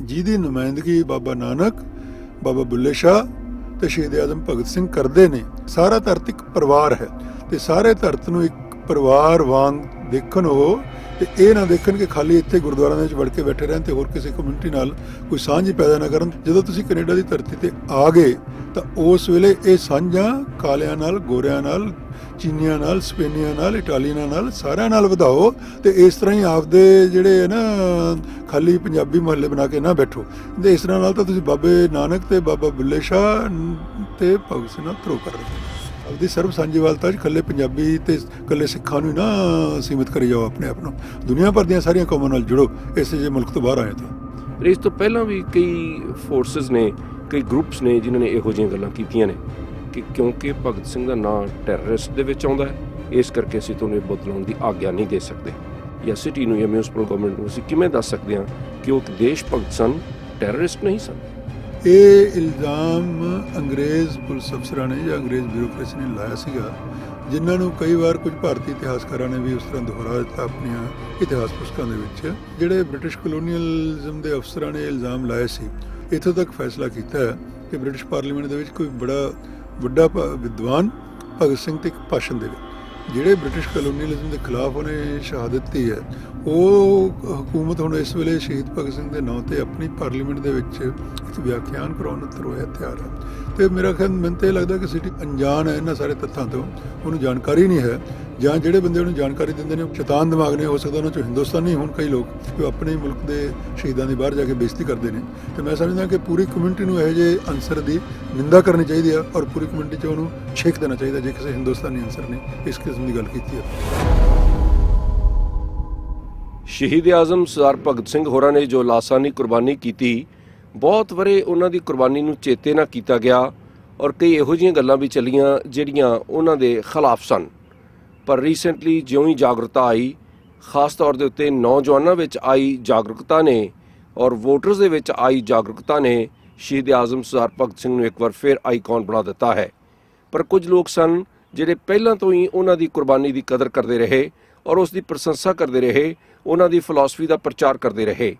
ਜਿਹਦੀ ਨੁਮਾਇੰਦਗੀ ਬਾਬਾ ਨਾਨਕ, ਬਾਬਾ ਬੁੱਲੇ ਸ਼ਾਹ ਤੇ ਸ਼ਹੀਦ ਆਜ਼ਮ ਭਗਤ ਸਿੰਘ ਕਰਦੇ ਨੇ। ਸਾਰਾ ਧਰਤ ਇੱਕ ਪਰਿਵਾਰ ਹੈ ਤੇ ਸਾਰੇ ਧਰਤ ਨੂੰ ਇੱਕ ਪਰਿਵਾਰ ਵਾਂਗ ਦੇਖਣ ਉਹ ਤੇ ਇਹ ਨਾ ਦੇਖਣ ਕਿ ਖਾਲੀ ਇੱਥੇ ਗੁਰਦੁਆਰਿਆਂ ਦੇ ਵਿੱਚ ਵੜ ਕੇ ਬੈਠੇ ਰਹਿਣ ਤੇ ਹੋਰ ਕਿਸੇ ਕਮਿਊਨਿਟੀ ਨਾਲ ਕੋਈ ਸਾਂਝ ਪੈਦਾ ਨਾ ਕਰਨ। ਜਦੋਂ ਤੁਸੀਂ ਕੈਨੇਡਾ ਦੀ ਧਰਤੀ ਤੇ ਆ ਗਏ, ਤਾਂ ਉਸ ਵੇਲੇ ਇਹ ਸਾਂਝਾਂ ਕਾਲਿਆਂ ਨਾਲ, ਗੋਰਿਆਂ ਨਾਲ, ਚੀਨੀਆਂ ਨਾਲ, ਸਪੇਨੀਆਂ ਨਾਲ, ਇਟਾਲੀਆਂ ਨਾਲ ਸਾਰਿਆਂ ਨਾਲ ਵਧਾਓ ਤੇ ਇਸ ਤਰ੍ਹਾਂ ਹੀ ਆਪਦੇ ਜਿਹੜੇ ਹੈ ਨਾ ਖਾਲੀ ਪੰਜਾਬੀ ਮੁਹੱਲੇ ਬਣਾ ਕੇ ਨਾ ਬੈਠੋ। ਤੇ ਇਸ ਤਰ੍ਹਾਂ ਨਾਲ ਤਾਂ ਤੁਸੀਂ ਬਾਬੇ ਨਾਨਕ ਤੇ ਬਾਬਾ ਬੁੱਲੇ ਸ਼ਾਹ ਤੇ ਭਗਤ ਸਿੰਘ ਨਾਲ ਧਰੋ ਕਰ ਰਹੇ ਹੋ। ਆਪਦੀ ਸਰਬ ਸਾਂਝੀਵਾਲਤਾ 'ਚ ਇਕੱਲੇ ਪੰਜਾਬੀ ਤੇ ਇਕੱਲੇ ਸਿੱਖਾਂ ਨੂੰ ਨਾ ਸੀਮਿਤ ਕਰੀ ਜਾਓ ਆਪਣੇ ਆਪ ਨੂੰ। ਦੁਨੀਆ ਭਰ ਦੀਆਂ ਸਾਰੀਆਂ ਕੌਮਾਂ ਨਾਲ ਜੁੜੋ, ਇਸੇ ਜੇ ਮੁਲਕ ਤੋਂ ਬਾਹਰ ਆਏ ਤਾਂ। ਇਸ ਤੋਂ ਪਹਿਲਾਂ ਵੀ ਕਈ ਫੋਰਸਸ ਨੇ, ਕਈ ਗਰੁੱਪਸ ਨੇ ਜਿਨ੍ਹਾਂ ਨੇ ਇਹੋ ਜਿਹੀਆਂ ਗੱਲਾਂ ਕੀਤੀਆਂ ਨੇ ਕਿ ਕਿਉਂਕਿ ਭਗਤ ਸਿੰਘ ਦਾ ਨਾਂ ਟੈਰਰਿਸਟ ਦੇ ਵਿੱਚ ਆਉਂਦਾ ਹੈ, ਇਸ ਕਰਕੇ ਅਸੀਂ ਤੁਹਾਨੂੰ ਇਹ ਬਦਲਾਉਣ ਦੀ ਆਗਿਆ ਨਹੀਂ ਦੇ ਸਕਦੇ। ਜਾਂ ਸਿਟੀ ਨੂੰ ਜਾਂ ਮਿਊਨਿਸਪਲ ਗਵਰਨਮੈਂਟ ਨੂੰ ਅਸੀਂ ਕਿਵੇਂ ਦੱਸ ਸਕਦੇ ਹਾਂ ਕਿ ਉਹ ਦੇਸ਼ ਭਗਤ ਸਨ ਟੈਰਰਿਸਟ ਨਹੀਂ ਸਨ? ਇਹ ਇਲਜ਼ਾਮ ਅੰਗਰੇਜ਼ ਪੁਲਿਸ ਅਫਸਰਾਂ ਨੇ ਜਾਂ ਅੰਗਰੇਜ਼ ਬਿਊਰੋਕ੍ਰੇਸੀ ਨੇ ਲਾਇਆ ਸੀਗਾ, ਜਿਨ੍ਹਾਂ ਨੂੰ ਕਈ ਵਾਰ ਕੁਝ ਭਾਰਤੀ ਇਤਿਹਾਸਕਾਰਾਂ ਨੇ ਵੀ ਉਸ ਤਰ੍ਹਾਂ ਦੁਹਰਾ ਦਿੱਤਾ ਆਪਣੀਆਂ ਇਤਿਹਾਸ ਪੁਸਤਕਾਂ ਦੇ ਵਿੱਚ। ਜਿਹੜੇ ਬ੍ਰਿਟਿਸ਼ ਕਲੋਨੀਅਲਿਜ਼ਮ ਦੇ ਅਫਸਰਾਂ ਨੇ ਇਲਜ਼ਾਮ ਲਾਏ ਸੀ, ਇੱਥੋਂ ਤੱਕ ਫੈਸਲਾ ਕੀਤਾ ਹੈ ਕਿ ਬ੍ਰਿਟਿਸ਼ ਪਾਰਲੀਮੈਂਟ ਦੇ ਵਿੱਚ ਕੋਈ ਬੜਾ ਵੱਡਾ ਵਿਦਵਾਨ ਭਗਤ ਸਿੰਘ ਤੇ ਇੱਕ ਭਾਸ਼ਣ ਦੇਵੇ ਜਿਹੜੇ ਬ੍ਰਿਟਿਸ਼ ਕਲੋਨੀਅਲਿਜ਼ਮ ਦੇ ਖਿਲਾਫ ਉਹਨੇ ਸ਼ਹਾਦਤ ਦਿੱਤੀ ਹੈ, ਉਹ ਹਕੂਮਤ ਹੁਣ ਇਸ ਵੇਲੇ ਸ਼ਹੀਦ ਭਗਤ ਸਿੰਘ ਦੇ ਨਾਂ ਤੇ ਆਪਣੀ ਪਾਰਲੀਮੈਂਟ ਦੇ ਵਿੱਚ ਇੱਕ ਵਿਆਖਿਆਨ ਕਰਾਉਣ ਨੂੰ ਤਰੋਇਆ ਤਿਆਰ ਹੈ। ਤੇ ਮੇਰਾ ਖਿਆਲ ਮੈਨੂੰ ਤਾਂ ਇਹ ਲੱਗਦਾ ਕਿ ਸਿਟੀ ਅਣਜਾਣ ਹੈ ਇਹਨਾਂ ਸਾਰੇ ਤੱਥਾਂ ਤੋਂ। ਉਹਨੂੰ ਜਾਣਕਾਰੀ ਨਹੀਂ ਹੈ। ਜਾਂ ਜਿਹੜੇ ਬੰਦੇ ਉਹਨੂੰ ਜਾਣਕਾਰੀ ਦਿੰਦੇ ਨੇ, ਉਹ ਸ਼ੈਤਾਨ ਦਿਮਾਗ ਨੇ, ਹੋ ਸਕਦਾ ਉਹਨਾਂ ਚੋਂ ਹਿੰਦੁਸਤਾਨੀ ਹੋਣ ਕਈ ਲੋਕ ਕਿ ਆਪਣੇ ਮੁਲਕ ਦੇ ਸ਼ਹੀਦਾਂ ਦੀ ਬਾਹਰ ਜਾ ਕੇ ਬੇਇੱਜ਼ਤੀ ਕਰਦੇ ਨੇ। ਤੇ ਮੈਂ ਸਮਝਦਾ ਕਿ ਪੂਰੀ ਕਮਿਊਨਿਟੀ ਨੂੰ ਇਹੋ ਜਿਹੇ ਅਨਸਰ ਦੀ ਨਿੰਦਾ ਕਰਨੀ ਚਾਹੀਦੀ ਹੈ ਔਰ ਪੂਰੀ ਕਮਿਊਨਿਟੀ 'ਚ ਉਹਨੂੰ ਛੇਕ ਦੇਣਾ ਚਾਹੀਦਾ, ਜੇ ਕਿਸੇ ਹਿੰਦੁਸਤਾਨੀ ਅਨਸਰ ਨੇ ਇਸ ਕਿਸਮ ਦੀ ਗੱਲ ਕੀਤੀ ਹੈ। ਸ਼ਹੀਦ ਆਜ਼ਮ ਸਰਦਾਰ ਭਗਤ ਸਿੰਘ ਹੋਰਾਂ ਨੇ ਜੋ ਲਾਸਾਨੀ ਕੁਰਬਾਨੀ ਕੀਤੀ ਬਹੁਤ ਵਰੇ ਉਹਨਾਂ ਦੀ ਕੁਰਬਾਨੀ ਨੂੰ ਚੇਤੇ ਨਾ ਕੀਤਾ ਗਿਆ ਔਰ ਕਈ ਇਹੋ ਜਿਹੀਆਂ ਗੱਲਾਂ ਵੀ ਚੱਲੀਆਂ ਜਿਹੜੀਆਂ ਉਹਨਾਂ ਦੇ ਖਿਲਾਫ ਸਨ। ਪਰ ਰੀਸੈਂਟਲੀ ਜਿਉਂ ਹੀ ਜਾਗਰੂਕਤਾ ਆਈ, ਖਾਸ ਤੌਰ ਦੇ ਉੱਤੇ ਨੌਜਵਾਨਾਂ ਵਿੱਚ ਆਈ ਜਾਗਰੂਕਤਾ ਨੇ ਔਰ ਵੋਟਰਸ ਦੇ ਵਿੱਚ ਆਈ ਜਾਗਰੂਕਤਾ ਨੇ, ਸ਼ਹੀਦ ਆਜ਼ਮ ਸਰਦਾਰ ਭਗਤ ਸਿੰਘ ਨੂੰ ਇੱਕ ਵਾਰ ਫਿਰ ਆਈਕਨ ਬਣਾ ਦਿੱਤਾ ਹੈ। ਪਰ ਕੁਝ ਲੋਕ ਸਨ ਜਿਹੜੇ ਪਹਿਲਾਂ ਤੋਂ ਹੀ ਉਹਨਾਂ ਦੀ ਕੁਰਬਾਨੀ ਦੀ ਕਦਰ ਕਰਦੇ ਰਹੇ ਔਰ ਉਸ ਦੀ ਪ੍ਰਸ਼ੰਸਾ ਕਰਦੇ ਰਹੇ, ਉਹਨਾਂ ਦੀ ਫਿਲਾਸਫੀ ਦਾ ਪ੍ਰਚਾਰ ਕਰਦੇ ਰਹੇ।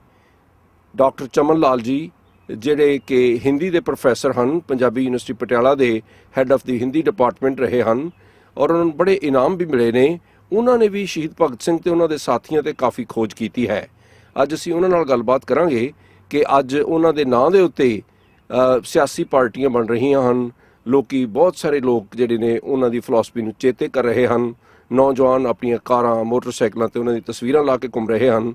ਡਾਕਟਰ ਚਮਨ ਲਾਲ ਜੀ ਜਿਹੜੇ ਕਿ ਹਿੰਦੀ ਦੇ ਪ੍ਰੋਫੈਸਰ ਹਨ, ਪੰਜਾਬੀ ਯੂਨੀਵਰਸਿਟੀ ਪਟਿਆਲਾ ਦੇ ਹੈੱਡ ਆਫ ਦੀ ਹਿੰਦੀ ਡਿਪਾਰਟਮੈਂਟ ਰਹੇ ਹਨ ਔਰ ਉਹਨਾਂ ਨੂੰ ਬੜੇ ਇਨਾਮ ਵੀ ਮਿਲੇ ਨੇ। ਉਹਨਾਂ ਨੇ ਵੀ ਸ਼ਹੀਦ ਭਗਤ ਸਿੰਘ ਤੇ ਉਹਨਾਂ ਦੇ ਸਾਥੀਆਂ ਤੇ ਕਾਫੀ ਖੋਜ ਕੀਤੀ ਹੈ। ਅੱਜ ਅਸੀਂ ਉਹਨਾਂ ਨਾਲ ਗੱਲਬਾਤ ਕਰਾਂਗੇ ਕਿ ਅੱਜ ਉਹਨਾਂ ਦੇ ਨਾਂ ਦੇ ਉੱਤੇ ਸਿਆਸੀ ਪਾਰਟੀਆਂ ਬਣ ਰਹੀਆਂ ਹਨ। ਲੋਕੀ ਬਹੁਤ ਸਾਰੇ ਲੋਕ ਜਿਹੜੇ ਨੇ ਉਹਨਾਂ ਦੀ ਫਿਲਾਸਫੀ ਨੂੰ ਚੇਤੇ ਕਰ ਰਹੇ ਹਨ। ਨੌਜਵਾਨ ਆਪਣੀਆਂ ਕਾਰਾਂ, ਮੋਟਰਸਾਈਕਲਾਂ ਤੇ ਉਹਨਾਂ ਦੀ ਤਸਵੀਰਾਂ ਲਾ ਕੇ ਘੁੰਮ ਰਹੇ ਹਨ।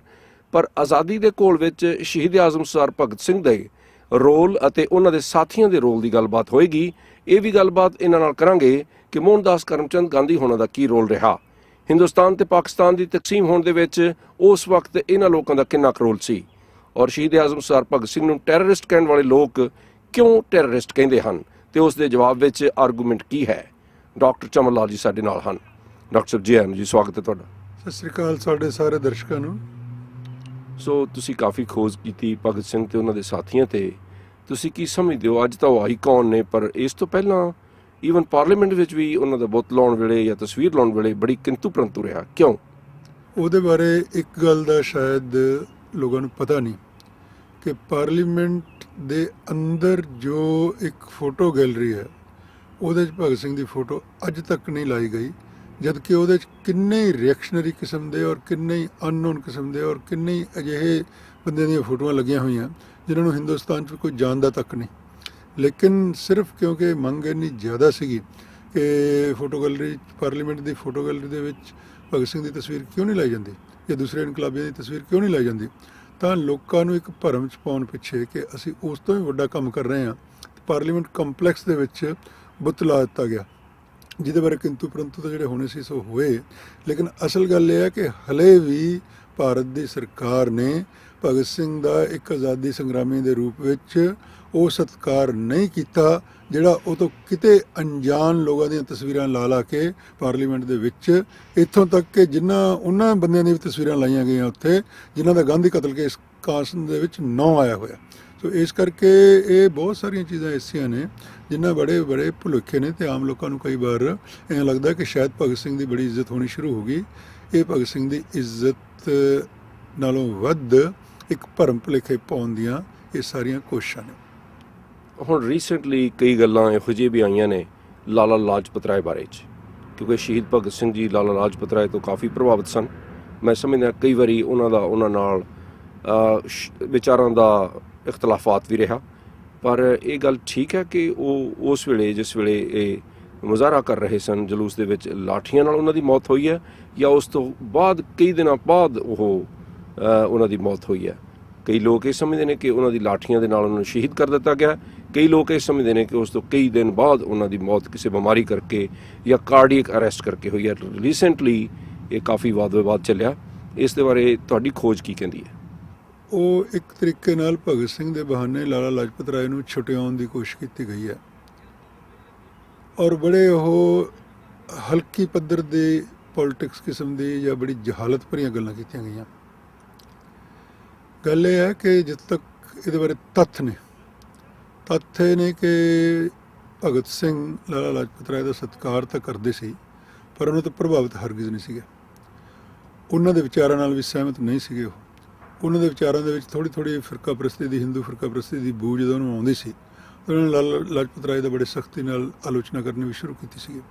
ਪਰ ਆਜ਼ਾਦੀ ਦੇ ਕੋਲ ਵਿੱਚ ਸ਼ਹੀਦ ਆਜ਼ਮ ਸਰਦਾਰ ਭਗਤ ਸਿੰਘ ਦੇ ਰੋਲ ਅਤੇ ਉਹਨਾਂ ਦੇ ਸਾਥੀਆਂ ਦੇ ਰੋਲ ਦੀ ਗੱਲਬਾਤ ਹੋਏਗੀ। ਇਹ ਵੀ ਗੱਲਬਾਤ ਇਹਨਾਂ ਨਾਲ ਕਰਾਂਗੇ ਕਿ ਮੋਹਨਦਾਸ ਕਰਮਚੰਦ ਗਾਂਧੀ ਹੋਣਾ ਦਾ ਕੀ ਰੋਲ ਰਿਹਾ। ਹਿੰਦੁਸਤਾਨ ਤੇ ਪਾਕਿਸਤਾਨ ਦੀ ਤਕਸੀਮ ਹੋਣ ਦੇ ਵਿੱਚ ਉਸ ਵਕਤ ਇਹਨਾਂ ਲੋਕਾਂ ਦਾ ਕਿੰਨਾ ਕੁ ਰੋਲ ਸੀ? ਔਰ ਸ਼ਹੀਦ ਆਜ਼ਮ ਸਰਦਾਰ ਭਗਤ ਸਿੰਘ ਨੂੰ ਟੈਰਰਿਸਟ ਕਹਿਣ ਵਾਲੇ ਲੋਕ ਕਿਉਂ ਟੈਰਰਿਸਟ ਕਹਿੰਦੇ ਹਨ? ਤੇ ਉਸ ਦੇ ਜਵਾਬ ਵਿੱਚ ਆਰਗੂਮੈਂਟ ਕੀ ਹੈ? ਡਾਕਟਰ ਚਮਨ ਲਾਲ ਜੀ ਸਾਡੇ ਨਾਲ ਹਨ। ਡਾਕਟਰ ਸਾਹਿਬ ਜੀ ਆਇਆਂ ਜੀ, ਸਵਾਗਤ ਹੈ ਤੁਹਾਡਾ। ਸਤਿ ਸ੍ਰੀ ਅਕਾਲ ਸਾਡੇ ਸਾਰੇ ਦਰਸ਼ਕਾਂ ਨੂੰ। ਸੋ ਤੁਸੀਂ ਕਾਫੀ ਖੋਜ ਕੀਤੀ ਭਗਤ ਸਿੰਘ ਤੇ ਉਹਨਾਂ ਦੇ ਸਾਥੀਆਂ ਤੇ। ਤੁਸੀਂ ਕੀ ਸਮਝਦੇ ਹੋ? ਅੱਜ ਤਾਂ ਉਹ ਆਈਕਨ ਨੇ, ਪਰ ਇਸ ਤੋਂ ਪਹਿਲਾਂ ਈਵਨ ਪਾਰਲੀਮੈਂਟ ਵਿੱਚ ਵੀ ਉਹਨਾਂ ਦਾ ਬੁੱਤ ਲਾਉਣ ਵੇਲੇ ਜਾਂ ਤਸਵੀਰ ਲਾਉਣ ਵੇਲੇ ਬੜੀ ਕਿੰਤੂ ਪਰੰਤੂ ਰਿਹਾ। ਕਿਉਂ? ਉਹਦੇ ਬਾਰੇ ਇੱਕ ਗੱਲ ਦਾ ਸ਼ਾਇਦ ਲੋਕਾਂ ਨੂੰ ਪਤਾ ਨਹੀਂ ਕਿ ਪਾਰਲੀਮੈਂਟ ਦੇ ਅੰਦਰ ਜੋ ਇੱਕ ਫੋਟੋ ਗੈਲਰੀ ਹੈ, ਉਹਦੇ 'ਚ ਭਗਤ ਸਿੰਘ ਦੀ ਫੋਟੋ ਅੱਜ ਤੱਕ ਨਹੀਂ ਲਾਈ ਗਈ। ਜਦ ਕਿ ਉਹਦੇ 'ਚ ਕਿੰਨੇ ਹੀ ਰਿਐਕਸ਼ਨਰੀ ਕਿਸਮ ਦੇ ਔਰ ਕਿੰਨੇ ਹੀ ਅਨਨੋਨ ਕਿਸਮ ਦੇ ਔਰ ਕਿੰਨੇ ਹੀ ਅਜਿਹੇ ਬੰਦਿਆਂ ਦੀਆਂ ਫੋਟੋਆਂ ਲੱਗੀਆਂ ਹੋਈਆਂ, ਜਿਨ੍ਹਾਂ ਨੂੰ ਹਿੰਦੁਸਤਾਨ 'ਚ ਕੋਈ ਜਾਣਦਾ ਤੱਕ ਨਹੀਂ। ਲੇਕਿਨ ਸਿਰਫ ਕਿਉਂਕਿ ਮੰਗ ਇੰਨੀ ਜ਼ਿਆਦਾ ਸੀਗੀ ਕਿ ਫੋਟੋ ਗੈਲਰੀ ਪਾਰਲੀਮੈਂਟ ਦੀ ਫੋਟੋ ਗੈਲਰੀ ਦੇ ਵਿੱਚ ਭਗਤ ਸਿੰਘ ਦੀ ਤਸਵੀਰ ਕਿਉਂ ਨਹੀਂ ਲਾਈ ਜਾਂਦੀ ਜਾਂ ਦੂਸਰੇ ਇਨਕਲਾਬੀਆਂ ਦੀ ਤਸਵੀਰ ਕਿਉਂ ਨਹੀਂ ਲਾਈ ਜਾਂਦੀ? ਤਾਂ ਲੋਕਾਂ ਨੂੰ ਇੱਕ ਭਰਮ ਚ ਪਾਉਣ ਪਿੱਛੇ ਕਿ ਅਸੀਂ ਉਸ ਤੋਂ ਵੀ ਵੱਡਾ ਕੰਮ ਕਰ ਰਹੇ ਹਾਂ ਪਾਰਲੀਮੈਂਟ ਕੰਪਲੈਕਸ ਦੇ ਵਿੱਚ ਬੁੱਤ ਲਾ ਦਿੱਤਾ ਗਿਆ। ਜਿਹਦੇ ਬਾਰੇ ਕਿੰਤੂ ਪਰੰਤੂ ਤਾਂ ਜਿਹੜੇ ਹੋਣੇ ਸੀ ਸੋ ਹੋਏ। ਲੇਕਿਨ ਅਸਲ ਗੱਲ ਇਹ ਹੈ ਕਿ ਹਲੇ ਵੀ ਭਾਰਤ ਦੀ ਸਰਕਾਰ ਨੇ ਭਗਤ ਸਿੰਘ ਦਾ ਇੱਕ ਆਜ਼ਾਦੀ ਸੰਗਰਾਮੀ ਦੇ ਰੂਪ ਵਿੱਚ ਉਹ ਸਤਕਾਰ ਨਹੀਂ ਕੀਤਾ, ਜਿਹੜਾ ਉਹ ਤੋਂ ਕਿਤੇ ਅਣਜਾਣ ਲੋਕਾਂ ਦੀਆਂ ਤਸਵੀਰਾਂ ਲਾ ਲਾ ਕੇ ਪਾਰਲੀਮੈਂਟ ਦੇ ਵਿੱਚ ਇੱਥੋਂ ਤੱਕ ਕਿ ਜਿਨ੍ਹਾਂ ਉਹਨਾਂ ਬੰਦਿਆਂ ਦੀਆਂ ਵੀ ਤਸਵੀਰਾਂ ਲਾਈਆਂ ਗਈਆਂ ਉੱਥੇ, ਜਿਨ੍ਹਾਂ ਦਾ ਗਾਂਧੀ ਕਤਲ ਕੇਸ ਕਾਸਨ ਦੇ ਵਿੱਚ ਨੌ ਆਇਆ ਹੋਇਆ। ਸੋ ਇਸ ਕਰਕੇ ਇਹ ਬਹੁਤ ਸਾਰੀਆਂ ਚੀਜ਼ਾਂ ਐਸੀਆਂ ਨੇ ਜਿਨ੍ਹਾਂ ਬੜੇ ਬੜੇ ਭੁਲੇਖੇ ਨੇ ਤੇ ਆਮ ਲੋਕਾਂ ਨੂੰ ਕਈ ਵਾਰ ਐਂ ਲੱਗਦਾ ਕਿ ਸ਼ਾਇਦ ਭਗਤ ਸਿੰਘ ਦੀ ਬੜੀ ਇੱਜ਼ਤ ਹੋਣੀ ਸ਼ੁਰੂ ਹੋ ਗਈ। ਇਹ ਭਗਤ ਸਿੰਘ ਦੀ ਇੱਜ਼ਤ ਨਾਲੋਂ ਵੱਧ ਇੱਕ ਭਰਮ ਭੁਲੇਖੇ ਪਾਉਣ ਦੀਆਂ ਇਹ ਸਾਰੀਆਂ ਕੋਸ਼ਿਸ਼ਾਂ ਨੇ। ਹੁਣ ਰੀਸੈਂਟਲੀ ਕਈ ਗੱਲਾਂ ਇਹੋ ਜਿਹੀ ਵੀ ਆਈਆਂ ਨੇ ਲਾਲਾ ਲਾਜਪਤ ਰਾਏ ਬਾਰੇ ਚ, ਕਿਉਂਕਿ ਸ਼ਹੀਦ ਭਗਤ ਸਿੰਘ ਜੀ ਲਾਲਾ ਲਾਜਪਤ ਰਾਏ ਤੋਂ ਕਾਫੀ ਪ੍ਰਭਾਵਿਤ ਸਨ। ਮੈਂ ਸਮਝਦਾ ਕਈ ਵਾਰੀ ਉਹਨਾਂ ਦਾ, ਉਹਨਾਂ ਨਾਲ ਵਿਚਾਰਾਂ ਦਾ ਇਖਤਲਾਫਾਤ ਵੀ ਰਿਹਾ। ਪਰ ਇਹ ਗੱਲ ਠੀਕ ਹੈ ਕਿ ਉਹ ਉਸ ਵੇਲੇ, ਜਿਸ ਵੇਲੇ ਇਹ ਮੁਜ਼ਾਹਰਾ ਕਰ ਰਹੇ ਸਨ, ਜਲੂਸ ਦੇ ਵਿੱਚ ਲਾਠੀਆਂ ਨਾਲ ਉਹਨਾਂ ਦੀ ਮੌਤ ਹੋਈ ਹੈ ਜਾਂ ਉਸ ਤੋਂ ਬਾਅਦ ਕਈ ਦਿਨਾਂ ਬਾਅਦ ਉਹ ਉਹਨਾਂ ਦੀ ਮੌਤ ਹੋਈ ਹੈ। ਕਈ ਲੋਕ ਇਹ ਸਮਝਦੇ ਨੇ ਕਿ ਉਹਨਾਂ ਦੀ ਲਾਠੀਆਂ ਦੇ ਨਾਲ ਉਹਨਾਂ ਨੂੰ ਸ਼ਹੀਦ ਕਰ ਦਿੱਤਾ ਗਿਆ ਕਈ ਲੋਕ ਇਹ ਸਮਝਦੇ ਨੇ ਕਿ ਉਸ ਤੋਂ ਕਈ ਦਿਨ ਬਾਅਦ ਉਹਨਾਂ ਦੀ ਮੌਤ ਕਿਸੇ ਬਿਮਾਰੀ ਕਰਕੇ ਜਾਂ ਕਾਰਡੀਅਕ ਅਰੈਸਟ ਕਰਕੇ ਹੋਈ ਹੈ। ਰੀਸੈਂਟਲੀ ਇਹ ਕਾਫੀ ਵਾਦ ਵਿਵਾਦ ਚੱਲਿਆ। ਇਸ ਦੇ ਬਾਰੇ ਤੁਹਾਡੀ ਖੋਜ ਕੀ ਕਹਿੰਦੀ ਹੈ? ਉਹ ਇੱਕ ਤਰੀਕੇ ਨਾਲ ਭਗਤ ਸਿੰਘ ਦੇ ਬਹਾਨੇ ਲਾਲਾ ਲਾਜਪਤ ਰਾਏ ਨੂੰ ਛੁਟਿਆਉਣ ਦੀ ਕੋਸ਼ਿਸ਼ ਕੀਤੀ ਗਈ ਹੈ। ਔਰ ਬੜੇ ਉਹ ਹਲਕੀ ਪੱਧਰ ਦੇ ਪੋਲਿਟਿਕਸ ਕਿਸਮ ਦੀ ਜਾਂ ਬੜੀ ਜਹਾਲਤ ਭਰੀਆਂ ਗੱਲਾਂ ਕੀਤੀਆਂ ਗਈਆਂ। ਗੱਲ ਇਹ ਹੈ ਕਿ ਜਦ ਤੱਕ ਇਹਦੇ ਬਾਰੇ ਤੱਥ ਨੇ, ਤੱਥ ਇਹ ਨੇ ਕਿ ਭਗਤ ਸਿੰਘ ਲਾਲਾ ਲਾਜਪਤ ਰਾਏ ਦਾ ਸਤਿਕਾਰ ਤਾਂ ਕਰਦੇ ਸੀ, ਪਰ ਉਹਨਾਂ ਤੋਂ ਪ੍ਰਭਾਵਿਤ ਹਰਗਿਜ਼ ਨਹੀਂ ਸੀਗੇ। ਉਹਨਾਂ ਦੇ ਵਿਚਾਰਾਂ ਨਾਲ ਵੀ ਸਹਿਮਤ ਨਹੀਂ ਸੀਗੇ ਉਹ। ਉਹਨਾਂ ਦੇ ਵਿਚਾਰਾਂ ਦੇ ਵਿੱਚ ਥੋੜੀ ਥੋੜੀ ਫਿਰਕਾ ਪ੍ਰਸਤੀ ਦੀ, ਹਿੰਦੂ ਫਿਰਕਾ ਪ੍ਰਸਤੀ ਦੀ ਬੂਝ ਜਦੋਂ ਨੂੰ ਆਉਂਦੀ ਸੀ ਉਹਨਾਂ ਨੇ ਲਾਲਾ, ਲਾਜਪਤ ਰਾਏ ਦਾ ਬੜੇ ਸਖਤੀ ਨਾਲ ਆਲੋਚਨਾ ਕਰਨੀ ਵੀ ਸ਼ੁਰੂ ਕੀਤੀ ਸੀ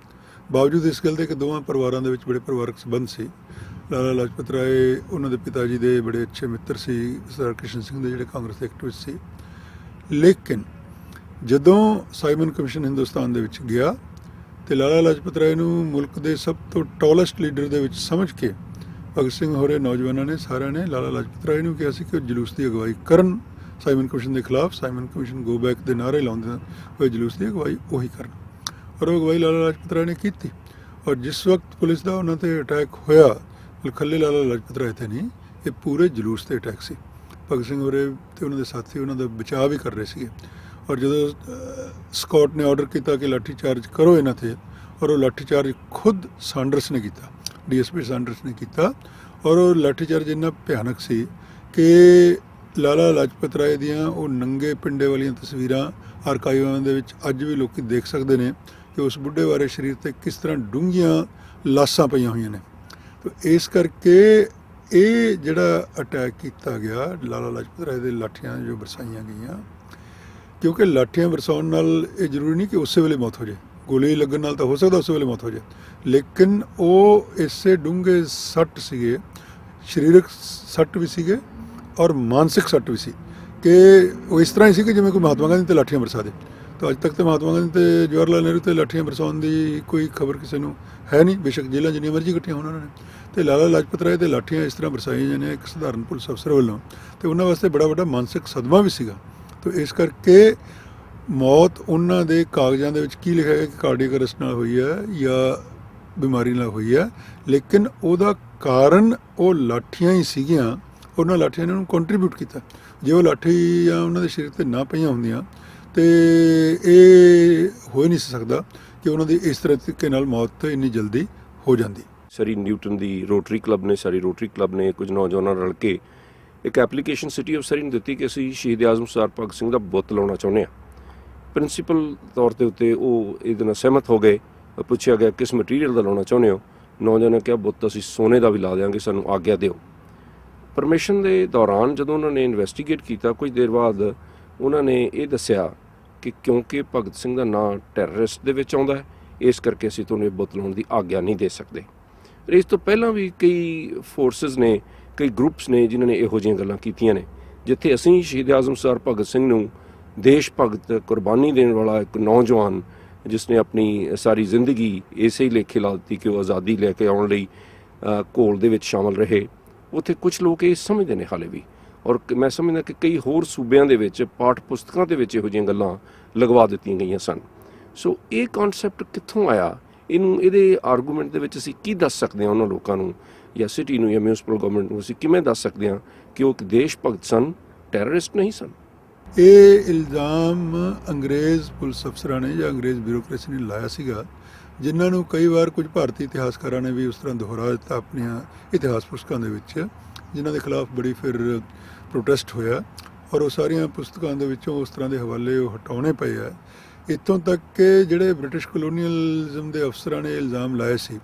ਬਾਵਜੂਦ ਇਸ ਗੱਲ ਦੇ ਕਿ ਦੋਵਾਂ ਪਰਿਵਾਰਾਂ ਦੇ ਵਿੱਚ ਬੜੇ ਪਰਿਵਾਰਕ ਸੰਬੰਧ ਸੀ, ਲਾਲਾ ਲਾਜਪਤ ਰਾਏ ਉਹਨਾਂ ਦੇ ਪਿਤਾ ਜੀ ਦੇ ਬੜੇ ਅੱਛੇ ਮਿੱਤਰ ਸੀ, ਸਰਦਾਰ ਕ੍ਰਿਸ਼ਨ ਸਿੰਘ ਦੇ ਜਿਹੜੇ ਕਾਂਗਰਸ ਦੇ ਐਕਟਿਵਿਸਟ ਸੀ। ਲੇਕਿਨ ਜਦੋਂ ਸਾਈਮਨ ਕਮਿਸ਼ਨ ਹਿੰਦੁਸਤਾਨ ਦੇ ਵਿੱਚ ਗਿਆ, ਤੇ ਲਾਲਾ ਲਾਜਪਤ ਰਾਏ ਨੂੰ ਮੁਲਕ ਦੇ ਸਭ ਤੋਂ ਟੌਲੈਸਟ ਲੀਡਰ ਦੇ ਵਿੱਚ ਸਮਝ ਕੇ ਭਗਤ ਸਿੰਘ ਹੋਰੇ ਨੌਜਵਾਨਾਂ ਨੇ ਸਾਰਿਆਂ ਨੇ ਲਾਲਾ ਲਾਜਪਤ ਰਾਏ ਨੂੰ ਕਿਹਾ ਸੀ ਕਿ ਉਹ ਜਲੂਸ ਦੀ ਅਗਵਾਈ ਕਰਨ। ਸਾਈਮਨ ਕਮਿਸ਼ਨ ਦੇ ਖਿਲਾਫ ਸਾਈਮਨ ਕਮਿਸ਼ਨ ਗੋ ਬੈਕ ਦੇ ਨਾਰੇ ਲਾਉਂਦੇ ਹੋਏ ਜਲੂਸ ਦੀ ਅਗਵਾਈ ਉਹੀ ਕਰਨ। ਔਰ ਉਹ ਅਗਵਾਈ ਲਾਲਾ ਲਾਜਪਤ ਰਾਏ ਨੇ ਕੀਤੀ। ਔਰ ਜਿਸ ਵਕਤ ਪੁਲਿਸ ਦਾ ਉਹਨਾਂ ਤੇ ਅਟੈਕ ਹੋਇਆ ਖੱਲੇ ਲਾਲਾ ਲਾਜਪਤ ਰਾਏ ਤੇ ਨਹੀਂ ਇਹ ਪੂਰੇ ਜਲੂਸ ਤੇ ਅਟੈਕ ਸੀ। ਭਗਤ ਸਿੰਘ ਹੋਰੇ ਤੇ ਉਹਨਾਂ ਦੇ ਸਾਥੀ ਉਹਨਾਂ ਦਾ ਬਚਾਅ ਵੀ ਕਰ ਰਹੇ ਸੀਗੇ। ਔਰ ਜਦੋਂ ਅਹ, ਸਕਾਟ ਨੇ ਆਰਡਰ ਕੀਤਾ ਕਿ ਲਾਠੀ ਚਾਰਜ ਕਰੋ ਇਹਨਾਂ ਤੇ ਔਰ ਉਹ ਲਾਠੀ ਚਾਰਜ ਖੁਦ ਸਾਂਡਰਸ ਨੇ ਕੀਤਾ। ਡੀਐਸਪੀ ਸਾਂਡਰਸ ਨੇ ਕੀਤਾ ਔਰ ਉਹ ਲਾਠੀਚਾਰਜ ਇੰਨਾ ਭਿਆਨਕ ਸੀ ਕਿ ਲਾਲਾ ਲਾਜਪਤ ਰਾਏ ਦੀਆਂ ਉਹ ਨੰਗੇ ਪਿੰਡੇ ਵਾਲੀਆਂ ਤਸਵੀਰਾਂ ਆਰਕਾਈਵਾਂ ਦੇ ਵਿੱਚ ਅੱਜ ਵੀ ਲੋਕੀ ਦੇਖ ਸਕਦੇ ਨੇ ਕਿ ਉਸ ਬੁੱਢੇ ਬਾਰੇ ਸਰੀਰ ਤੇ ਕਿਸ ਤਰ੍ਹਾਂ ਡੂੰਘੀਆਂ ਲਾਸਾਂ ਪਈਆਂ ਹੋਈਆਂ ਨੇ। ਤੋ ਇਸ ਕਰਕੇ ਇਹ ਜਿਹੜਾ ਅਟੈਕ ਕੀਤਾ ਗਿਆ ਲਾਲਾ ਲਾਜਪਤ ਰਾਏ ਦੇ ਲਾਠੀਆਂ ਜੋ ਬਰਸਾਈਆਂ ਗਈਆਂ, ਕਿਉਂਕਿ ਲਾਠੀਆਂ ਵਰਸਾਉਣ ਨਾਲ ਇਹ ਜ਼ਰੂਰੀ ਨਹੀਂ ਕਿ ਉਸੇ ਵੇਲੇ ਮੌਤ ਹੋ ਜਾਏ। ਗੋਲੀ ਲੱਗਣ ਨਾਲ ਤਾਂ ਹੋ ਸਕਦਾ ਉਸ ਵੇਲੇ ਮੌਤ ਹੋ ਜਾਏ। ਲੇਕਿਨ ਉਹ ਇਸੇ ਡੂੰਘੇ ਸੱਟ ਸੀਗੇ, ਸਰੀਰਕ ਸੱਟ ਵੀ ਸੀਗੇ ਔਰ ਮਾਨਸਿਕ ਸੱਟ ਵੀ ਸੀ ਕਿ ਉਹ ਇਸ ਤਰ੍ਹਾਂ ਹੀ ਸੀ ਕਿ ਜਿਵੇਂ ਕੋਈ ਮਹਾਤਮਾ ਗਾਂਧੀ ਤੇ ਲਾਠੀਆਂ ਵਰਸਾ ਦੇ। ਤਾਂ ਅੱਜ ਤੱਕ ਤੇ ਮਹਾਤਮਾ ਗਾਂਧੀ ਤੇ ਜਵਾਹਰ ਲਾਲ ਨਹਿਰੂ ਤੇ ਲਾਠੀਆਂ ਵਰਸਾਉਣ ਦੀ ਕੋਈ ਖਬਰ ਕਿਸੇ ਨੂੰ ਹੈ ਨਹੀਂ। ਬੇਸ਼ੱਕ ਜੇਲ੍ਹਾਂ ਜਿੰਨੀਆਂ ਮਰਜ਼ੀ ਇਕੱਠੀਆਂ ਹੋਣ ਉਹਨਾਂ ਨੇ। ਤੇ ਲਾਲਾ ਲਾਜਪਤ ਰਾਏ ਤੇ ਲਾਠੀਆਂ ਇਸ ਤਰ੍ਹਾਂ ਵਰਸਾਈਆਂ ਜਾਂਦੀਆਂ ਇੱਕ ਸਧਾਰਨ ਪੁਲਿਸ ਅਫਸਰ ਵੱਲੋਂ। ਤੇ ਉਹਨਾਂ ਵਾਸਤੇ ਬੜਾ ਵੱਡਾ ਮਾਨਸਿਕ ਸਦਮਾ ਵੀ ਸੀਗਾ। ਤੋ ਇਸ ਕਰਕੇ ਮੌਤ ਉਹਨਾਂ ਦੇ ਕਾਗਜ਼ਾਂ ਦੇ ਵਿੱਚ ਕੀ ਲਿਖਿਆ ਹੈ ਕਿ ਕਾਰਡੀਅਕ ਅਰੈਸਟ ਨਾਲ ਹੋਈ ਹੈ ਜਾਂ ਬਿਮਾਰੀ ਨਾਲ ਹੋਈ ਹੈ, ਲੇਕਿਨ ਉਹਦਾ ਕਾਰਨ ਉਹ ਲਾਠੀਆਂ ਹੀ ਸੀਗੀਆਂ। ਉਹਨਾਂ ਲਾਠੀਆਂ ਨੇ ਉਹਨੂੰ ਕੰਟਰੀਬਿਊਟ ਕੀਤਾ। ਜੇ ਉਹ ਲਾਠੀ ਜਾਂ ਉਹਨਾਂ ਦੇ ਸਰੀਰ ਤੇ ਨਾ ਪਈਆਂ ਹੁੰਦੀਆਂ, ਤੇ ਇਹ ਹੋ ਹੀ ਨਹੀਂ ਸਕਦਾ ਕਿ ਉਹਨਾਂ ਦੀ ਇਸ ਤਰ੍ਹਾਂ ਤਰੀਕੇ ਨਾਲ ਮੌਤ ਇੰਨੀ ਜਲਦੀ ਹੋ ਜਾਂਦੀ। ਸਰੀ ਨਿਊਟਨ ਦੀ ਰੋਟਰੀ ਕਲੱਬ ਨੇ, ਸਾਰੀ ਰੋਟਰੀ ਕਲੱਬ ਨੇ, ਕੁਝ ਨੌਜਵਾਨਾਂ ਰਲ ਕੇ ਇੱਕ ਐਪਲੀਕੇਸ਼ਨ ਸਿਟੀ ਆਫ ਸਰੀ ਨੂੰ ਦਿੱਤੀ ਕਿ ਅਸੀਂ ਸ਼ਹੀਦ ਆਜ਼ਮ ਸਰਦਾਰ ਭਗਤ ਸਿੰਘ ਦਾ ਬੁੱਤ ਲਾਉਣਾ ਚਾਹੁੰਦੇ ਹਾਂ। ਪ੍ਰਿੰਸੀਪਲ ਤੌਰ ਤੇ ਉੱਤੇ ਉਹ ਇਹਦੇ ਨਾਲ ਸਹਿਮਤ ਹੋ ਗਏ। ਪੁੱਛਿਆ ਗਿਆ, ਕਿਸ ਮਟੀਰੀਅਲ ਦਾ ਲਾਉਣਾ ਚਾਹੁੰਦੇ ਹੋ? ਨੌਜਵਾਨਾਂ ਨੇ ਕਿਹਾ, ਬੁੱਤ ਅਸੀਂ ਸੋਨੇ ਦਾ ਵੀ ਲਾ ਦੇਵਾਂਗੇ ਸਾਨੂੰ ਆਗਿਆ ਦਿਓ। ਪਰਮਿਸ਼ਨ ਦੇ ਦੌਰਾਨ ਜਦੋਂ ਉਹਨਾਂ ਨੇ ਇਨਵੈਸਟੀਗੇਟ ਕੀਤਾ ਕੁਝ ਦੇਰ ਬਾਅਦ, ਉਹਨਾਂ ਨੇ ਇਹ ਦੱਸਿਆ ਕਿ ਕਿਉਂਕਿ ਭਗਤ ਸਿੰਘ ਦਾ ਨਾਂ ਟੈਰਰਿਸਟ ਦੇ ਵਿੱਚ ਆਉਂਦਾ ਹੈ, ਇਸ ਕਰਕੇ ਅਸੀਂ ਤੁਹਾਨੂੰ ਇਹ ਬੁੱਤ ਲਾਉਣ ਦੀ ਆਗਿਆ ਨਹੀਂ ਦੇ ਸਕਦੇ। ਪਰ ਇਸ ਤੋਂ ਪਹਿਲਾਂ ਵੀ ਕਈ ਫੋਰਸਸ ਨੇ, ਕਈ ਗਰੁੱਪਸ ਨੇ ਜਿਨ੍ਹਾਂ ਨੇ ਇਹੋ ਜਿਹੀਆਂ ਗੱਲਾਂ ਕੀਤੀਆਂ ਨੇ, ਜਿੱਥੇ ਅਸੀਂ ਸ਼ਹੀਦ ਆਜ਼ਮ ਸਰ ਭਗਤ ਸਿੰਘ ਨੂੰ ਦੇਸ਼ ਭਗਤ ਕੁਰਬਾਨੀ ਦੇਣ ਵਾਲਾ ਇੱਕ ਨੌਜਵਾਨ ਜਿਸ ਨੇ ਆਪਣੀ ਸਾਰੀ ਜ਼ਿੰਦਗੀ ਇਸੇ ਹੀ ਲੇਖੇ ਲਾ ਦਿੱਤੀ ਕਿ ਉਹ ਆਜ਼ਾਦੀ ਲੈ ਕੇ ਆਉਣ ਲਈ ਘੋਲ ਦੇ ਵਿੱਚ ਸ਼ਾਮਲ ਰਹੇ। ਉੱਥੇ ਕੁਝ ਲੋਕ ਇਹ ਸਮਝਦੇ ਨੇ ਹਾਲੇ ਵੀ। ਔਰ ਮੈਂ ਸਮਝਦਾ ਕਿ ਕਈ ਹੋਰ ਸੂਬਿਆਂ ਦੇ ਵਿੱਚ, ਪਾਠ ਪੁਸਤਕਾਂ ਦੇ ਵਿੱਚ ਇਹੋ ਜਿਹੀਆਂ ਗੱਲਾਂ ਲਗਵਾ ਦਿੱਤੀਆਂ ਗਈਆਂ ਸਨ। ਸੋ ਇਹ ਕਨਸੈਪਟ ਕਿੱਥੋਂ ਆਇਆ? ਇਹਨੂੰ, ਇਹਦੇ ਆਰਗੂਮੈਂਟ ਦੇ ਵਿੱਚ ਅਸੀਂ ਕੀ ਦੱਸ ਸਕਦੇ ਹਾਂ ਉਹਨਾਂ ਲੋਕਾਂ ਨੂੰ? ਜਾਂ ਸਿਟੀ ਨੂੰ ਜਾਂ ਮਿਊਨਿਸਪਲ ਗਵਰਨਮੈਂਟ ਨੂੰ ਅਸੀਂ ਕਿਵੇਂ ਦੱਸ ਸਕਦੇ ਹਾਂ ਕਿ ਉਹ ਇੱਕ ਦੇਸ਼ ਭਗਤ ਸਨ ਟੈਰਰਿਸਟ ਨਹੀਂ ਸਨ? ਇਹ ਇਲਜ਼ਾਮ ਅੰਗਰੇਜ਼ ਪੁਲਿਸ ਅਫਸਰਾਂ ਨੇ ਜਾਂ ਅੰਗਰੇਜ਼ ਬਿਊਰੋਕ੍ਰੇਸੀ ਨੇ ਲਾਇਆ ਸੀਗਾ, ਜਿਨ੍ਹਾਂ ਨੂੰ ਕਈ ਵਾਰ ਕੁਝ ਭਾਰਤੀ ਇਤਿਹਾਸਕਾਰਾਂ ਨੇ ਵੀ ਉਸ ਤਰ੍ਹਾਂ ਦੁਹਰਾ ਦਿੱਤਾ ਆਪਣੀਆਂ ਇਤਿਹਾਸ ਪੁਸਤਕਾਂ ਦੇ ਵਿੱਚ, ਜਿਨ੍ਹਾਂ ਦੇ ਖਿਲਾਫ ਬੜੀ ਫਿਰ ਪ੍ਰੋਟੈਸਟ ਹੋਇਆ ਔਰ ਉਹ ਸਾਰੀਆਂ ਪੁਸਤਕਾਂ ਦੇ ਵਿੱਚੋਂ ਉਸ ਤਰ੍ਹਾਂ ਦੇ ਹਵਾਲੇ ਉਹ ਹਟਾਉਣੇ ਪਏ ਆ। ਇੱਥੋਂ ਤੱਕ ਕਿ ਜਿਹੜੇ ਬ੍ਰਿਟਿਸ਼ ਕਲੋਨੀਅਲਿਜ਼ਮ ਦੇ ਅਫਸਰਾਂ ਨੇ ਇਲਜ਼ਾਮ ਲਾਏ ਸੀ,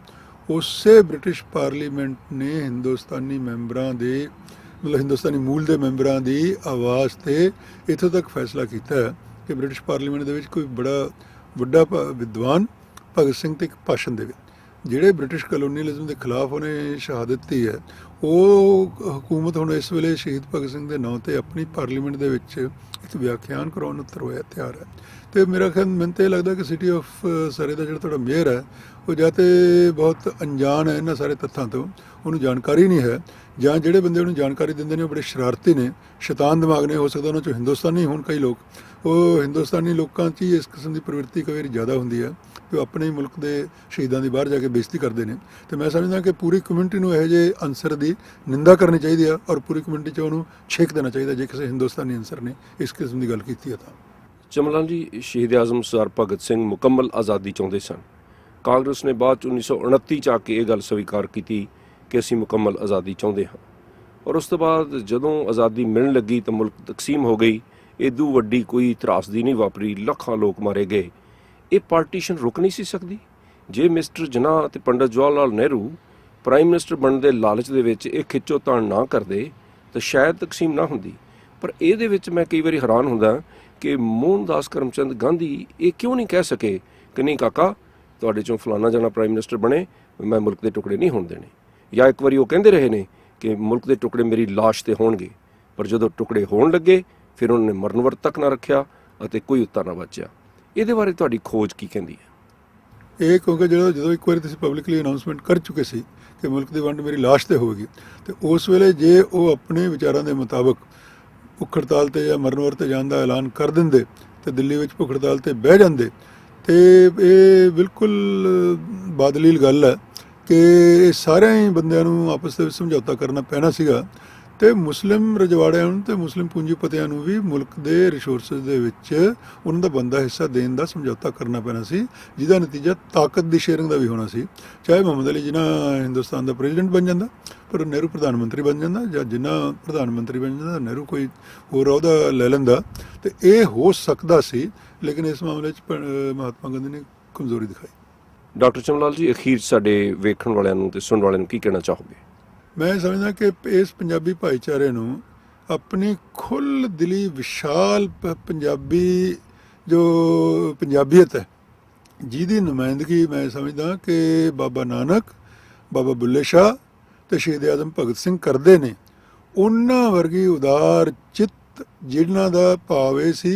ਉਸੇ ਬ੍ਰਿਟਿਸ਼ ਪਾਰਲੀਮੈਂਟ ਨੇ ਹਿੰਦੁਸਤਾਨੀ ਮੈਂਬਰਾਂ ਦੇ ਮਤਲਬ ਹਿੰਦੁਸਤਾਨੀ ਮੂਲ ਦੇ ਮੈਂਬਰਾਂ ਦੀ ਆਵਾਜ਼ ਤੇ ਇੱਥੋਂ ਤੱਕ ਫੈਸਲਾ ਕੀਤਾ ਹੈ ਕਿ ਬ੍ਰਿਟਿਸ਼ ਪਾਰਲੀਮੈਂਟ ਦੇ ਵਿੱਚ ਕੋਈ ਬੜਾ ਵੱਡਾ ਵਿਦਵਾਨ ਭਗਤ ਸਿੰਘ ਤੇ ਇੱਕ ਭਾਸ਼ਣ ਦੇਵੇ। ਜਿਹੜੇ ਬ੍ਰਿਟਿਸ਼ ਕਲੋਨੀਅਲਿਜ਼ਮ ਦੇ ਖਿਲਾਫ ਉਹਨੇ ਸ਼ਹਾਦਤ ਦਿੱਤੀ ਹੈ, ਉਹ ਹਕੂਮਤ ਹੁਣ ਇਸ ਵੇਲੇ ਸ਼ਹੀਦ ਭਗਤ ਸਿੰਘ ਦੇ ਨਾਂ ਤੇ ਆਪਣੀ ਪਾਰਲੀਮੈਂਟ ਦੇ ਵਿੱਚ ਇੱਕ ਵਿਆਖਿਆਨ ਕਰਾਉਣ ਨੂੰ ਤਰੋਇਆ ਤਿਆਰ ਹੈ। ਤੇ ਮੇਰਾ ਖਿਆਲ, ਮੈਨੂੰ ਤੇ ਇਹ ਲੱਗਦਾ ਕਿ ਸਿਟੀ ਆਫ ਸਰੇ ਦਾ ਜਿਹੜਾ ਤੁਹਾਡਾ ਮੇਅਰ ਹੈ, ਉਹ ਜਾਂ ਤੇ ਬਹੁਤ ਅਣਜਾਣ ਹੈ ਇਹਨਾਂ ਸਾਰੇ ਤੱਥਾਂ ਤੋਂ। ਉਹਨੂੰ ਜਾਣਕਾਰੀ ਨਹੀਂ ਹੈ ਜਾਂ ਜਿਹੜੇ ਬੰਦੇ ਉਹਨੂੰ ਜਾਣਕਾਰੀ ਦਿੰਦੇ ਨੇ ਉਹ ਬੜੇ ਸ਼ਰਾਰਤੀ ਨੇ, ਸ਼ੈਤਾਨ ਦਿਮਾਗ ਨੇ, ਹੋ ਸਕਦਾ ਉਹਨਾਂ ਚੋਂ ਹਿੰਦੁਸਤਾਨੀ ਹੋਣ ਕਈ ਲੋਕ। ਉਹ ਹਿੰਦੁਸਤਾਨੀ ਲੋਕਾਂ 'ਚ ਹੀ ਇਸ ਕਿਸਮ ਦੀ ਪ੍ਰਵਿਰਤੀ ਕਈ ਵਾਰੀ ਜ਼ਿਆਦਾ ਹੁੰਦੀ ਹੈ ਕਿ ਉਹ ਆਪਣੇ ਹੀ ਮੁਲਕ ਦੇ ਸ਼ਹੀਦਾਂ ਦੀ ਬਾਹਰ ਜਾ ਕੇ ਬੇਇੱਜ਼ਤੀ ਕਰਦੇ ਨੇ। ਤੇ ਮੈਂ ਸਮਝਦਾ ਕਿ ਪੂਰੀ ਕਮਿਊਨਿਟੀ ਨੂੰ ਇਹੋ ਜਿਹੇ ਅਨਸਰ ਦੀ ਨਿੰਦਾ ਕਰਨੀ ਚਾਹੀਦੀ ਆ ਔਰ ਪੂਰੀ ਕਮਿਊਨਿਟੀ 'ਚ ਉਹਨੂੰ ਛੇਕ ਦੇਣਾ ਚਾਹੀਦਾ ਜੇ ਕਿਸੇ ਹਿੰਦੁਸਤਾਨੀ ਅਨਸਰ ਨੇ ਇਸ ਕਿਸਮ ਦੀ ਗੱਲ ਕੀਤੀ ਹੈ ਤਾਂ। ਚਮਲਾਲ ਜੀ, ਸ਼ਹੀਦ ਆਜ਼ਮ ਸਰਦਾਰ ਭਗਤ ਸਿੰਘ ਮੁਕੰਮਲ ਆਜ਼ਾਦੀ ਚਾਹੁੰਦੇ ਸਨ। ਕਾਂਗਰਸ ਨੇ ਬਾਅਦ 'ਚ 1929 ਚ ਆ ਕੇ ਇਹ ਗੱਲ ਸਵੀਕਾਰ ਕੀਤੀ ਕਿ ਅਸੀਂ ਮੁਕੰਮਲ ਆਜ਼ਾਦੀ ਚਾਹੁੰਦੇ ਹਾਂ। ਔਰ ਉਸ ਤੋਂ ਬਾਅਦ ਜਦੋਂ ਆਜ਼ਾਦੀ ਮਿਲਣ ਲੱਗੀ ਤਾਂ ਮੁਲਕ ਤਕਸੀਮ ਹੋ ਗਈ। ਇਦੋਂ ਵੱਡੀ ਕੋਈ ਤਰਾਸਦੀ ਨਹੀਂ ਵਾਪਰੀ, ਲੱਖਾਂ ਲੋਕ ਮਾਰੇ ਗਏ। ਇਹ ਪਾਰਟੀਸ਼ਨ ਰੁਕ ਨਹੀਂ ਸੀ ਸਕਦੀ। ਜੇ ਮਿਸਟਰ ਜਨਾਹ ਅਤੇ ਪੰਡਤ ਜਵਾਹਰ ਲਾਲ ਨਹਿਰੂ ਪ੍ਰਾਈਮ ਮਿਨਿਸਟਰ ਬਣਨ ਦੇ ਲਾਲਚ ਦੇ ਵਿੱਚ ਇਹ ਖਿੱਚੋਤਾਣ ਨਾ ਕਰਦੇ, ਤਾਂ ਸ਼ਾਇਦ ਤਕਸੀਮ ਨਾ ਹੁੰਦੀ। ਪਰ ਇਹਦੇ ਵਿੱਚ ਮੈਂ ਕਈ ਵਾਰੀ ਹੈਰਾਨ ਹੁੰਦਾ ਕਿ ਮੋਹਨਦਾਸ ਕਰਮਚੰਦ ਗਾਂਧੀ ਇਹ ਕਿਉਂ ਨਹੀਂ ਕਹਿ ਸਕੇ ਕਿ, ਨਹੀਂ ਕਾਕਾ, ਤੁਹਾਡੇ ਚੋਂ ਫਲਾਣਾ ਜਣਾ ਪ੍ਰਾਈਮ ਮਿਨਿਸਟਰ ਬਣੇ, ਮੈਂ ਮੁਲਕ ਦੇ ਟੁਕੜੇ ਨਹੀਂ ਹੋਣ ਦੇਣੇ। ਜਾਂ ਇੱਕ ਵਾਰੀ ਉਹ ਕਹਿੰਦੇ ਰਹੇ ਨੇ ਕਿ ਮੁਲਕ ਦੇ ਟੁਕੜੇ ਮੇਰੀ ਲਾਸ਼ ਤੇ ਹੋਣਗੇ। ਪਰ ਜਦੋਂ ਟੁਕੜੇ ਹੋਣ ਲੱਗੇ, ਫਿਰ ਉਹਨਾਂ ਨੇ ਮਰਨ ਵਰਤ ਤੱਕ ਨਾ ਰੱਖਿਆ ਅਤੇ ਕੋਈ ਉੱਤਰ ਨਾ ਬਚਿਆ ਇਹਦੇ ਬਾਰੇ ਤੁਹਾਡੀ ਖੋਜ ਕੀ ਕਹਿੰਦੀ ਹੈ? ਇਹ ਕਿਉਂਕਿ ਜਦੋਂ ਜਦੋਂ ਇੱਕ ਵਾਰੀ ਤੁਸੀਂ ਪਬਲਿਕਲੀ ਅਨਾਉਂਸਮੈਂਟ ਕਰ ਚੁੱਕੇ ਸੀ ਕਿ ਮੁਲਕ ਦੀ ਵੰਡ ਮੇਰੀ ਲਾਸ਼ ਤੇ ਹੋਵੇਗੀ, ਤੇ ਉਸ ਵੇਲੇ ਜੇ ਉਹ ਆਪਣੇ ਵਿਚਾਰਾਂ ਦੇ ਮੁਤਾਬਕ ਭੁੱਖ ਹੜਤਾਲ ਤੇ ਜਾਂ ਮਰਨ ਵਰਤੇ ਜਾਣ ਦਾ ਐਲਾਨ ਕਰ ਦਿੰਦੇ, ਤੇ ਦਿੱਲੀ ਵਿੱਚ ਭੁੱਖ ਹੜਤਾਲ ਤੇ ਬਹਿ ਜਾਂਦੇ, ਤੇ ਇਹ ਬਿਲਕੁਲ ਬਾਦਲੀਲ ਗੱਲ ਹੈ ਕਿ ਇਹ ਸਾਰਿਆਂ ਹੀ ਬੰਦਿਆਂ ਨੂੰ ਆਪਸ ਦੇ ਵਿੱਚ ਸਮਝੌਤਾ ਕਰਨਾ ਪੈਣਾ ਸੀਗਾ ਤੇ ਮੁਸਲਿਮ ਰਜਵਾੜਿਆਂ ਨੂੰ ਤੇ ਮੁਸਲਿਮ ਪੂੰਜੀਪਤੀਆਂ ਨੂੰ ਵੀ ਮੁਲਕ ਦੇ ਰਿਸੋਰਸਸ ਦੇ ਵਿੱਚ ਉਹਨਾਂ ਦਾ ਬੰਦਾ ਹਿੱਸਾ ਦੇਣ ਦਾ ਸਮਝੌਤਾ ਕਰਨਾ ਪੈਣਾ ਸੀ, ਜਿਹਦਾ ਨਤੀਜਾ ਤਾਕਤ ਦੀ ਸ਼ੇਅਰਿੰਗ ਦਾ ਵੀ ਹੋਣਾ ਸੀ। ਚਾਹੇ ਮੁਹੰਮਦ ਅਲੀ ਜਿਨਾ ਹਿੰਦੁਸਤਾਨ ਦਾ ਪ੍ਰੈਜ਼ੀਡੈਂਟ ਬਣ ਜਾਂਦਾ, ਪਰ ਨਹਿਰੂ ਪ੍ਰਧਾਨ ਮੰਤਰੀ ਬਣ ਜਾਂਦਾ, ਜਾਂ ਜਿੰਨਾ ਪ੍ਰਧਾਨ ਮੰਤਰੀ ਬਣ ਜਾਂਦਾ, ਨਹਿਰੂ ਕੋਈ ਹੋਰ ਅਹੁਦਾ ਲੈ ਲੈਂਦਾ। ਤੇ ਇਹ ਹੋ ਸਕਦਾ ਸੀ, ਲੇਕਿਨ ਇਸ ਮਾਮਲੇ 'ਚ ਪ- ਮਹਾਤਮਾ ਗਾਂਧੀ ਨੇ ਕਮਜ਼ੋਰੀ ਦਿਖਾਈ। ਡਾਕਟਰ ਚਮਲਾਲ ਜੀ, ਅਖੀਰ ਸਾਡੇ ਵੇਖਣ ਵਾਲਿਆਂ ਨੂੰ ਤੇ ਸੁਣਨ ਵਾਲਿਆਂ ਨੂੰ ਕੀ ਕਹਿਣਾ ਚਾਹੋਗੇ? ਮੈਂ ਸਮਝਦਾ ਕਿ ਇਸ ਪੰਜਾਬੀ ਭਾਈਚਾਰੇ ਨੂੰ ਆਪਣੀ ਖੁੱਲ ਦਿਲੀ ਵਿਸ਼ਾਲ ਪੰਜਾਬੀ ਜੋ ਪੰਜਾਬੀਅਤ ਹੈ, ਜਿਹਦੀ ਨੁਮਾਇੰਦਗੀ ਮੈਂ ਸਮਝਦਾ ਕਿ ਬਾਬਾ ਨਾਨਕ, ਬਾਬਾ ਬੁੱਲੇ ਸ਼ਾਹ ਤੇ ਸ਼ਹੀਦ ਆਜ਼ਮ ਭਗਤ ਸਿੰਘ ਕਰਦੇ ਨੇ। ਉਹਨਾਂ ਵਰਗੀ ਉਦਾਰ ਚਿੱਤ ਜਿਨ੍ਹਾਂ ਦਾ ਭਾਵ ਇਹ ਸੀ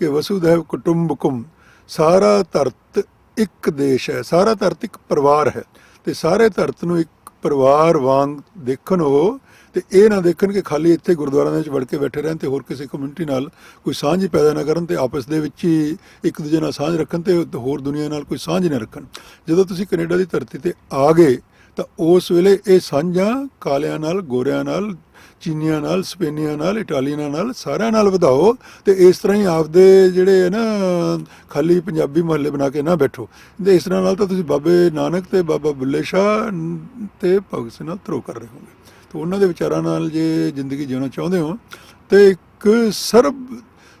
ਕਿ ਵਸੁਧੈਵ ਕੁਟੁੰਬਕਮ, ਸਾਰਾ ਧਰਤ ਇੱਕ ਦੇਸ਼ ਹੈ, ਸਾਰਾ ਧਰਤ ਇੱਕ ਪਰਿਵਾਰ ਹੈ ਤੇ ਸਾਰੇ ਧਰਤ ਨੂੰ ਇੱਕ ਪਰਿਵਾਰ ਵਾਂਗ ਦੇਖਣ ਉਹ ਤੇ ਇਹ ਨਾ ਦੇਖਣ ਕਿ ਖਾਲੀ ਇੱਥੇ ਗੁਰਦੁਆਰਿਆਂ ਦੇ ਵਿੱਚ ਵੜ ਕੇ ਬੈਠੇ ਰਹਿਣ ਤੇ ਹੋਰ ਕਿਸੇ ਕਮਿਊਨਿਟੀ ਨਾਲ ਕੋਈ ਸਾਂਝ ਹੀ ਪੈਦਾ ਨਾ ਕਰਨ ਤੇ ਆਪਸ ਦੇ ਵਿੱਚ ਹੀ ਇੱਕ ਦੂਜੇ ਨਾਲ ਸਾਂਝ ਰੱਖਣ ਤੇ ਹੋਰ ਦੁਨੀਆ ਨਾਲ ਕੋਈ ਸਾਂਝ ਨਾ ਰੱਖਣ। ਜਦੋਂ ਤੁਸੀਂ ਕੈਨੇਡਾ ਦੀ ਧਰਤੀ ਤੇ ਆ ਗਏ ਤਾਂ ਉਸ ਵੇਲੇ ਇਹ ਸਾਂਝਾਂ ਕਾਲਿਆਂ ਨਾਲ, ਗੋਰਿਆਂ ਨਾਲ, ਚੀਨੀਆਂ ਨਾਲ, ਸਪੇਨੀਆਂ ਨਾਲ, ਇਟਾਲੀਆਂ ਨਾਲ ਸਾਰਿਆਂ ਨਾਲ ਵਧਾਓ ਤੇ ਇਸ ਤਰ੍ਹਾਂ ਹੀ ਆਪਦੇ ਜਿਹੜੇ ਹੈ ਨਾ, ਖਾਲੀ ਪੰਜਾਬੀ ਮੁਹੱਲੇ ਬਣਾ ਕੇ ਨਾ ਬੈਠੋ। ਤੇ ਇਸ ਤਰ੍ਹਾਂ ਨਾਲ ਤਾਂ ਤੁਸੀਂ ਬਾਬੇ ਨਾਨਕ ਤੇ ਬਾਬਾ ਬੁੱਲੇ ਸ਼ਾਹ ਤੇ ਭਗਤ ਸਿੰਘ ਨਾਲ ਧਰੋ ਕਰ ਰਹੇ ਹੋਗੇ ਤਾਂ ਉਹਨਾਂ ਦੇ ਵਿਚਾਰਾਂ ਨਾਲ ਜੇ ਜ਼ਿੰਦਗੀ ਜਿਉਣਾ ਚਾਹੁੰਦੇ ਹੋ, ਤੇ ਇੱਕ ਸਰਬ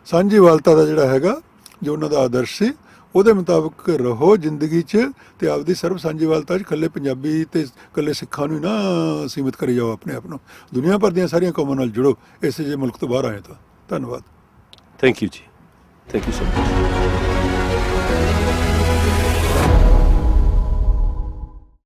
ਸਾਂਝੀਵਾਲਤਾ ਦਾ ਜਿਹੜਾ ਹੈਗਾ, ਜੋ ਉਹਨਾਂ ਦਾ ਆਦਰਸ਼ ਸੀ ਉਹਦੇ ਮੁਤਾਬਕ ਰਹੋ ਜ਼ਿੰਦਗੀ 'ਚ ਤੇ ਆਪਦੀ ਸਰਬ ਸਾਂਝੀਵਾਲਤਾ 'ਚ ਇਕੱਲੇ ਪੰਜਾਬੀ ਤੇ ਇਕੱਲੇ ਸਿੱਖਾਂ ਨੂੰ ਨਾ ਸੀਮਿਤ ਕਰੀ ਜਾਓ ਆਪਣੇ ਆਪ ਨੂੰ। ਦੁਨੀਆ ਭਰ ਦੀਆਂ ਸਾਰੀਆਂ ਕੌਮਾਂ ਨਾਲ ਜੁੜੋ, ਇਸੇ ਜੇ ਮੁਲਕ ਤੋਂ ਬਾਹਰ ਆਏ ਤਾਂ। ਧੰਨਵਾਦ। Thank you ji. Thank you so much